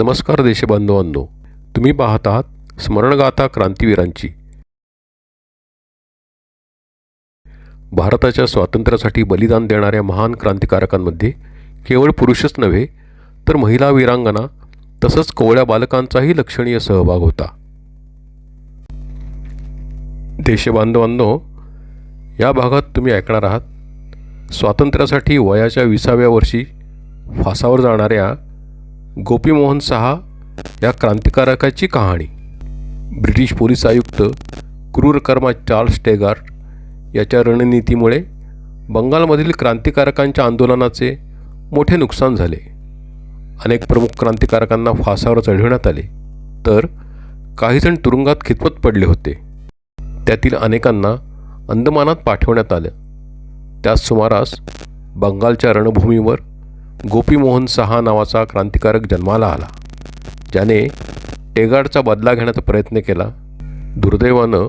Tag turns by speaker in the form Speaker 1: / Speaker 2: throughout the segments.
Speaker 1: नमस्कार देशबांधवांनो. तुम्ही पाहत आहात स्मरणगाथा क्रांतीवीरांची. भारताच्या स्वातंत्र्यासाठी बलिदान देणाऱ्या महान क्रांतिकारकांमध्ये केवळ पुरुषच नव्हे तर महिला वीरांगना तसंच कोवळ्या बालकांचाही लक्षणीय सहभाग होता. देशबांधवांनो या भागात तुम्ही ऐकणार आहात स्वातंत्र्यासाठी वयाच्या विसाव्या वर्षी फासावर जाणाऱ्या गोपीमोहन सहा या क्रांतिकारकाची कहाणी. ब्रिटिश पोलीस आयुक्त क्रूरकर्मा चार्ल्स टेगार याच्या रणनीतीमुळे बंगालमधील क्रांतिकारकांच्या आंदोलनाचे मोठे नुकसान झाले. अनेक प्रमुख क्रांतिकारकांना फासावर चढविण्यात आले तर काहीजण तुरुंगात खितपत पडले होते. त्यातील अनेकांना अंदमानात पाठवण्यात आलं. त्याच सुमारास बंगालच्या रणभूमीवर गोपीमोहन सहा नावाचा क्रांतिकारक जन्माला आला. ज्याने टेगाडचा बदला घेण्याचा प्रयत्न केला. दुर्दैवानं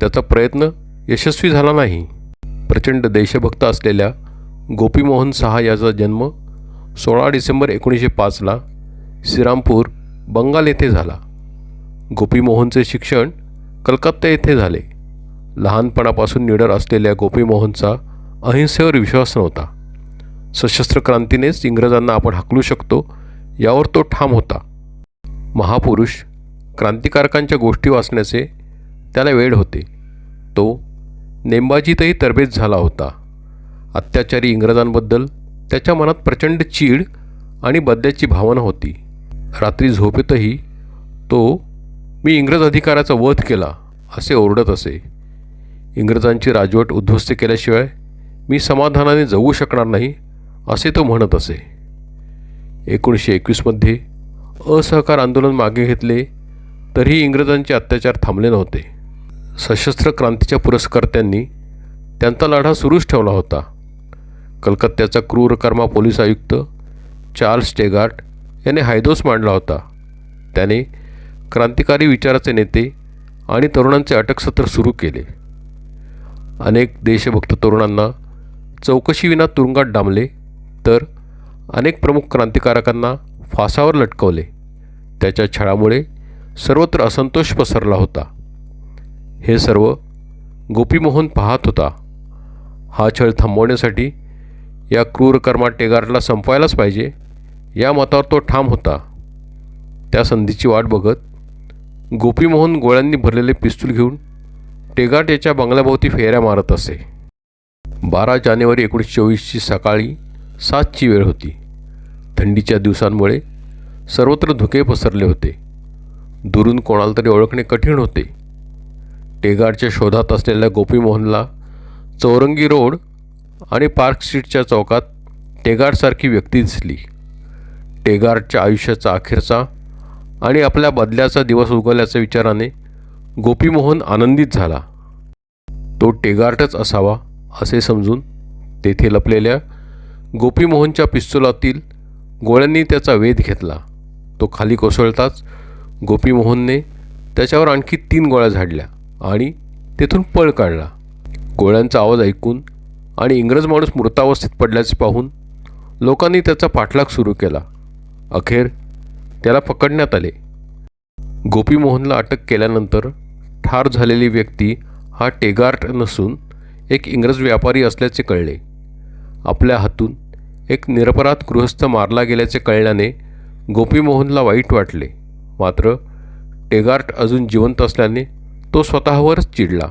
Speaker 1: त्याचा प्रयत्न यशस्वी झाला नाही. प्रचंड देशभक्त असलेल्या गोपीमोहन सहा याचा जन्म सोळा डिसेंबर एकोणीसशे पाचला श्रीरामपूर बंगाल येथे झाला. गोपीमोहनचे शिक्षण कलकत्ता येथे झाले. लहानपणापासून निडर असलेल्या गोपीमोहनचा अहिंसेवर विश्वास नव्हता. सशस्त्र क्रांतीनेच इंग्रजांना आपण हाकलू शकतो यावर तो ठाम होता. महापुरुष क्रांतिकारकांच्या गोष्टी वाचण्याचे त्याला वेळ होते. तो नेमबाजीतही तरबेज झाला होता. अत्याचारी इंग्रजांबद्दल त्याच्या मनात प्रचंड चीड आणि बद्याची भावना होती. रात्री झोपेतही तो मी इंग्रज अधिकाराचा वध केला असे ओरडत असे. इंग्रजांची राजवट उद्ध्वस्त केल्याशिवाय मी समाधानाने जगू शकणार नाही असे तो म्हणत असे. एकोणीसशे एकवीसमध्ये असहकार आंदोलन मागे घेतले तरीही इंग्रजांचे अत्याचार थांबले नव्हते. सशस्त्र क्रांतीच्या पुरस्कर्त्यांनी त्यांचा लढा सुरूच ठेवला होता. कलकत्त्याचा क्रूरकर्मा पोलीस आयुक्त चार्ल्स टेगार्ट याने हायदोस मांडला होता. त्याने क्रांतिकारी विचाराचे नेते आणि तरुणांचे अटकसत्र सुरू केले. अनेक देशभक्त तरुणांना चौकशीविना तुरुंगात डांबले तर अनेक प्रमुख क्रांतिकारकांना फासावर लटकवले. त्याच्या छळामुळे सर्वत्र असंतोष पसरला होता. हे सर्व गोपीमोहन पाहत होता. हा छळ थांबवण्यासाठी या क्रूर कर्मा टेगारला संपवायलाच पाहिजे या मतावर तो ठाम होता. त्या संधीची वाट बघत गोपीमोहन गोळ्यांनी भरलेले पिस्तूल घेऊन टेगाट याच्या बंगल्याभोवती फेऱ्या मारत असे. बारा जानेवारी एकोणीसशे चोवीसची सकाळी सातची वेळ होती. थंडीच्या दिवसांमुळे सर्वत्र धुके पसरले होते. दुरून कोणाला तरी ओळखणे कठीण होते. टेगाडच्या शोधात असलेल्या गोपीमोहनला चौरंगी रोड आणि पार्क स्ट्रीटच्या चौकात टेगाडसारखी व्यक्ती दिसली. टेगाडच्या आयुष्याचा अखेरचा आणि आपल्या बदल्याचा दिवस उगवल्याच्या विचाराने गोपीमोहन आनंदित झाला. तो टेगार्टच असावा असे समजून तेथे लपलेल्या गोपीमोहनच्या पिस्तुलातील गोळ्यांनी त्याचा वेध घेतला. तो खाली कोसळताच गोपीमोहनने त्याच्यावर आणखी तीन गोळ्या झाडल्या आणि तेथून पळ काढला. गोळ्यांचा आवाज ऐकून आणि इंग्रज माणूस मृतावस्थेत पडल्याचे पाहून लोकांनी त्याचा पाठलाग सुरू केला. अखेर त्याला पकडण्यात आले. गोपीमोहनला अटक केल्यानंतर ठार झालेली व्यक्ती हा टेगार्ट नसून एक इंग्रज व्यापारी असल्याचे कळले. आपल्या हातून एक निरपराध गृहस्थ मारला गेल्याचे कळल्याने गोपीमोहनला वाईट वाटले. मात्र टेगार्ट अजून जिवंत असल्याने तो स्वतःवरच चिडला.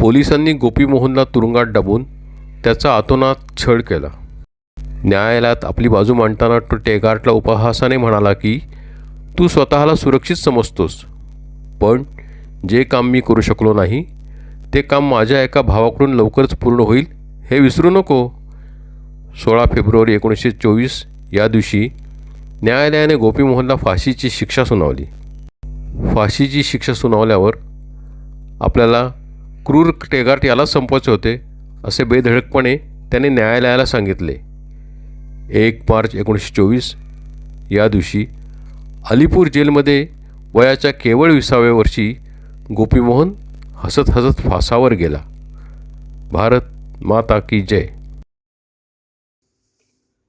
Speaker 1: पोलिसांनी गोपीमोहनला तुरुंगात डाबून त्याचा आतोनात छळ केला. न्यायालयात आपली बाजू मांडताना तो टेगार्टला उपहासाने म्हणाला की तू स्वतःला सुरक्षित समजतोस. पण जे काम मी करू शकलो नाही ते काम माझ्या एका भावाकडून लवकरच पूर्ण होईल हे विसरू नको. सोळा फेब्रुवारी एकोणीसशे चोवीस या दिवशी न्यायालयाने गोपीमोहनला फाशीची शिक्षा सुनावली. फाशीची शिक्षा सुनावल्यावर आपल्याला क्रूर टेगार्ट याला संपवायचे होते असे बेधडकपणे त्याने न्यायालयाला सांगितले. एक मार्च एकोणीसशे चोवीस या दिवशी अलीपूर जेलमध्ये वयाच्या केवळ विसाव्या वर्षी गोपीमोहन हसत हसत फासावर गेला. भारत माता की जय.